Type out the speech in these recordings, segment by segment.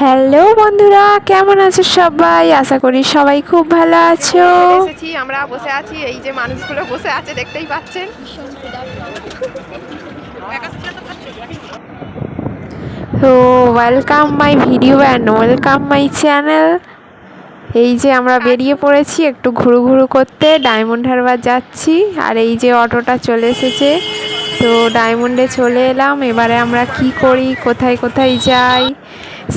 Hello বন্ধুরা কেমন আছো সবাই? আশা করি সবাই খুব ভালো আছো। এসেছি আমরা বসে আছি এই যে মানুষগুলো বসে আছে দেখতেই পাচ্ছেন। তো welcome my video and welcome my channel এই যে আমরা বেরিয়ে পড়েছি একটু ঘুরু ঘুরু করতে ডায়মন্ড হারবার যাচ্ছি আর এই যে অটোটা চলে এসেছে। তো ডায়মন্ডে চলে এলাম এবারে আমরা কি করি কোথায় কোথায় যাই?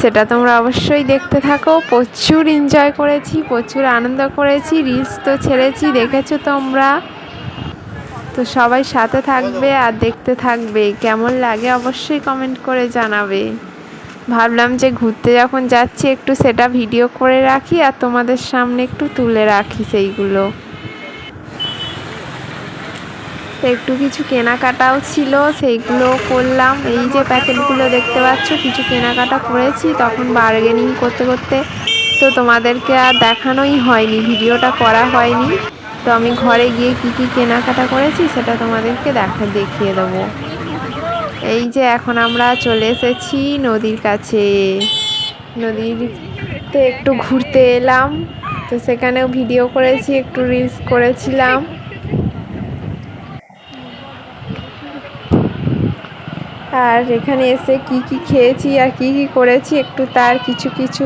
সেটা তোমরা অবশ্যই দেখতে থাকো। প্রচুর এনজয় করেছি, প্রচুর আনন্দ করেছি রিলস তো ছেড়েছি, দেখেছ তোমরা? তো সবাই সাথে থাকবে আর দেখতে থাকবে। কেমন লাগে অবশ্যই কমেন্ট করে জানাবে। ভাবলাম যে ঘুরতে যখন যাচ্ছি একটু সেটা ভিডিও করে রাখি আর তোমাদের সামনে একটু তুলে রাখি সেইগুলো। তো একটু কিছু কেনাকাটাও ছিল, সেইগুলো করলাম। এই যে প্যাকেটগুলো দেখতে পাচ্ছ, কিছু কেনাকাটা করেছি, তখন বার্গেনিং করতে করতে তো তোমাদেরকে আর দেখানোই হয়নি, ভিডিওটা করা হয়নি। তো আমি ঘরে গিয়ে কি কি কেনাকাটা করেছি, সেটা তোমাদেরকে দেখা, দেখিয়ে দেবো। এই যে এখন আমরা চলে এসেছি নদীর কাছে। নদীতে একটু ঘুরতে এলাম, তো সেখানেও ভিডিও করেছি, একটু রিলস করেছিলাম। আর এখানে এসে কি কি খেয়েছি আর কি কি করেছি একটু তার কিছু কিছু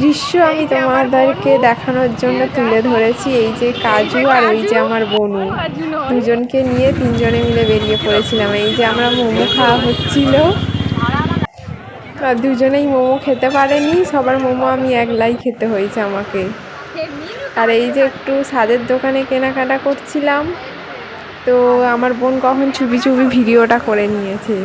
দৃশ্য আমি তোমাদেরকে দেখানোর জন্য তুলে ধরেছি। এই যে কাজু আর ওই যে আমার বনু। দুজনকে নিয়ে তিনজনে মিলে বেরিয়ে পড়েছিলাম। এই যে আমরা মোমো খাওয়া হচ্ছিল। আর দুজনেই মোমো খেতে পারেনি। সবার মোমো আমি একলাই খেতে হয়েছে আমাকে। আর এই যে একটু সাদের দোকানে কেনাকাটা করছিলাম। তো আমার বোন কখন চুপি চুপি ভিডিওটা করে নিয়েছে।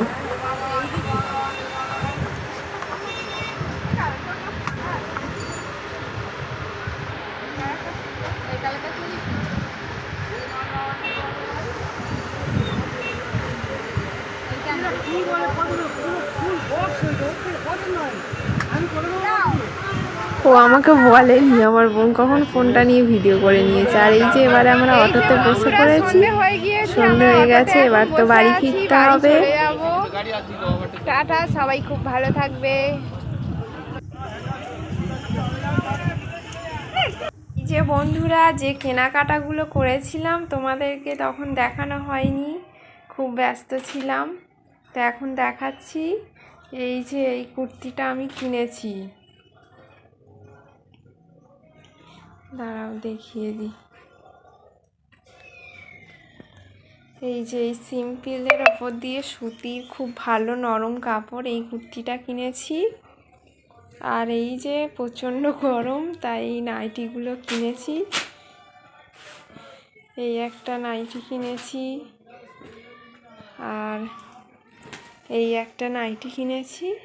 ও আমাকে বলেনি আমার বোন কখন ফোনটা নিয়ে ভিডিও করে নিয়েছে। আর এই যে এবারে আমরা অটোতে বসে পড়েছি সন্ধে হয়ে গেছে এবার তো বাড়ি ফিরতে হবে। টাটা সবাই খুব ভালো থাকবে। এই যে বন্ধুরা যে কেনাকাটাগুলো করেছিলাম তোমাদেরকে তখন দেখানো হয়নি খুব ব্যস্ত ছিলাম। তো এখন দেখাচ্ছি এই যে এই কুর্তিটা আমি কিনেছি। দাঁড়াও, দেখিয়ে দিই এই যে এই সিম্পলের ওপর দিয়ে সুতির খুব ভালো নরম কাপড় এই কুর্তিটা কিনেছি। আর এই যে প্রচণ্ড গরম, তাই এই নাইটিগুলো কিনেছি। এই একটা নাইটি কিনেছি। আর এই একটা নাইটি কিনেছি।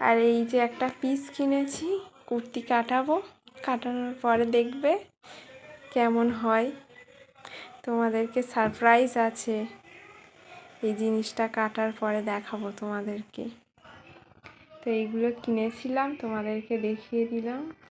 আর এই যে একটা পিস কিনেছি, কুর্তি কাটাবো। কাটানোর পরে দেখবে কেমন হয়। তোমাদেরকে সারপ্রাইজ আছে। এই জিনিসটা কাটার পরে দেখাবো তোমাদেরকে। তো এইগুলো কিনেছিলাম, তোমাদেরকে দেখিয়ে দিলাম।